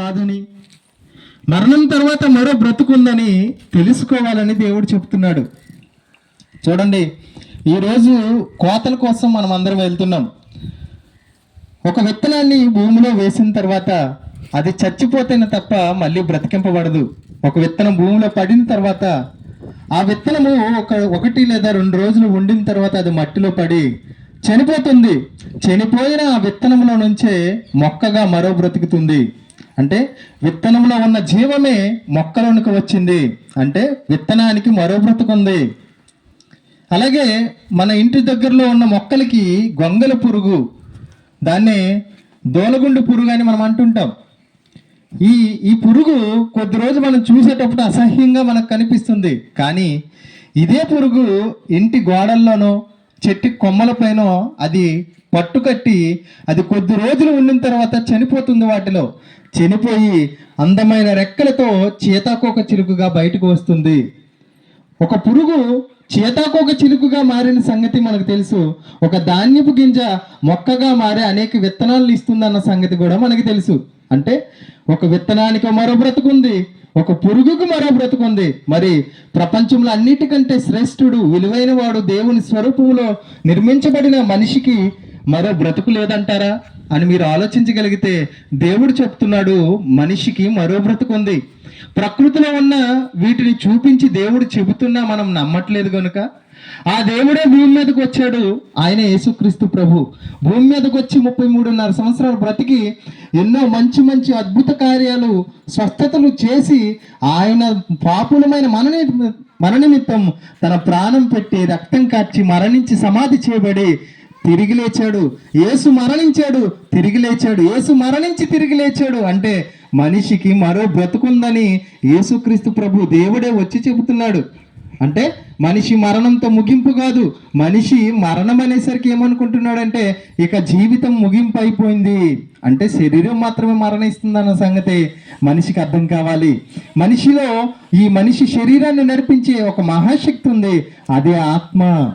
కాదని మరణం తర్వాత మరో బ్రతుకుందని తెలుసుకోవాలని దేవుడు చెప్తున్నాడు. చూడండి ఈరోజు కోతల కోసం మనం అందరం వెళ్తున్నాం. ఒక విత్తనాన్ని భూమిలో వేసిన తర్వాత అది చచ్చిపోతేనే తప్ప మళ్ళీ బ్రతికింపబడదు. ఒక విత్తనం భూమిలో పడిన తర్వాత ఆ విత్తనము ఒక ఒకటి లేదా రెండు రోజులు ఉండిన తర్వాత అది మట్టిలో పడి చనిపోతుంది. చనిపోయిన ఆ విత్తనంలో నుంచే మొక్కగా మరో బ్రతుకుతుంది. అంటే విత్తనంలో ఉన్న జీవమే మొక్కలోనికి వచ్చింది. అంటే విత్తనానికి మరో బ్రతుకుంది అలాగే మన ఇంటి దగ్గరలో ఉన్న మొక్కలకి గొంగల పురుగు దాన్ని దోలగుండు పురుగు అని మనం అంటుంటాం. ఈ ఈ పురుగు కొద్ది రోజు మనం చూసేటప్పుడు అసహ్యంగా మనకు కనిపిస్తుంది. కానీ ఇదే పురుగు ఇంటి గోడల్లోనో చెట్టు కొమ్మలపైనో అది పట్టుకట్టి అది కొద్ది రోజులు ఉండిన తర్వాత చనిపోతుంది వాటిలో. చనిపోయి అందమైన రెక్కలతో చీతాకోక చిలుకగా బయటకు వస్తుంది. ఒక పురుగు చేతాకోక చిలుకగా మారిన సంగతి మనకు తెలుసు. ఒక ధాన్యపు గింజ మొక్కగా మారే అనేక విత్తనాలను ఇస్తుందన్న సంగతి కూడా మనకు తెలుసు. అంటే ఒక విత్తనానికి మరో బ్రతుకుంది ఒక పురుగుకు మరో బ్రతుకుంది. మరి ప్రపంచంలో అన్నిటికంటే శ్రేష్ఠుడు విలువైన వాడు దేవుని స్వరూపంలో నిర్మించబడిన మనిషికి మరో బ్రతుకు లేదంటారా? అని మీరు ఆలోచించగలిగితే దేవుడు చెప్తున్నాడు మనిషికి మరో బ్రతుకుంది ప్రకృతిలో ఉన్న వీటిని చూపించి దేవుడు చెబుతున్నా మనం నమ్మట్లేదు కనుక ఆ దేవుడే భూమి మీదకి వచ్చాడు ఆయన యేసుక్రీస్తు ప్రభు. భూమి మీదకి వచ్చి ముప్పై మూడున్నర సంవత్సరాలు బ్రతికి ఎన్నో మంచి మంచి అద్భుత కార్యాలు స్వస్థతలు చేసి ఆయన పాపులమైన మనని మన నిమిత్తం తన ప్రాణం పెట్టి రక్తం కార్చి మరణించి సమాధి చేయబడి తిరిగి లేచాడు. యేసు మరణించాడు. తిరిగి లేచాడు. యేసు మరణించి తిరిగి లేచాడు. అంటే మనిషికి మరో బ్రతుకుందని యేసుక్రీస్తు ప్రభు దేవుడే వచ్చి చెబుతున్నాడు. అంటే మనిషి మరణంతో ముగింపు కాదు. మనిషి మరణం అనేసరికి ఏమనుకుంటున్నాడంటే ఇక జీవితం ముగింపు అయిపోయింది అంటే శరీరం మాత్రమే మరణిస్తుందన్న సంగతి మనిషికి అర్థం కావాలి. మనిషిలో ఈ మనిషి శరీరాన్ని నడిపించే ఒక మహాశక్తి ఉంది. అదే ఆత్మ.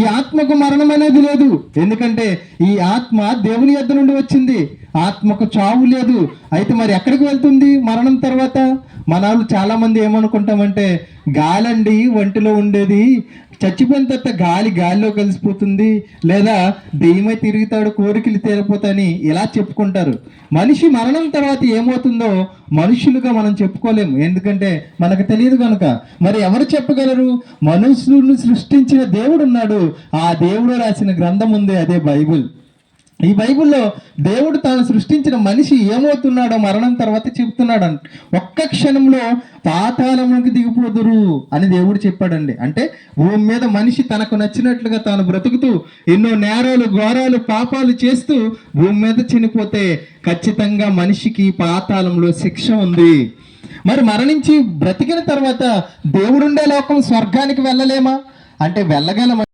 ఈ ఆత్మకు మరణం అనేది లేదు. ఎందుకంటే ఈ ఆత్మ దేవుని యొద్ద నుండి వచ్చింది. ఆత్మకు చావు లేదు. అయితే మరి ఎక్కడికి వెళ్తుంది మరణం తర్వాత? మన వాళ్ళు ఏమనుకుంటామంటే గాలండి ఒంటిలో ఉండేది. చచ్చిపోయిన తర్వాత గాలి గాలిలో కలిసిపోతుంది. లేదా దెయ్యమై తిరుగుతాడు కోరికలు తీరిపోతాయని ఇలా చెప్పుకుంటారు. మనిషి మరణం తర్వాత ఏమవుతుందో మనుషులుగా మనం చెప్పుకోలేము. ఎందుకంటే మనకు తెలియదు కనుక మరి ఎవరు చెప్పగలరు? మనుషులను సృష్టించిన దేవుడు ఉన్నాడు ఆ దేవుడు రాసిన గ్రంథం ఉంది అదే బైబిల్. ఈ బైబిల్లో దేవుడు తాను సృష్టించిన మనిషి ఏమవుతున్నాడో మరణం తర్వాత చెప్తున్నాడు ఒక్క క్షణంలో పాతాళంలోకి దిగిపోదురు అని దేవుడు చెప్పాడండి. అంటే భూమి మీద మనిషి తనకు నచ్చినట్లుగా తాను బ్రతుకుతూ ఎన్నో నేరాలు ఘోరాలు పాపాలు చేస్తూ భూమి మీద చనిపోతే ఖచ్చితంగా మనిషికి పాతాళంలో శిక్ష ఉంది. మరి మరణించి బ్రతికిన తర్వాత దేవుడుండే లోకం స్వర్గానికి వెళ్ళలేమా? అంటే వెళ్ళగలమా?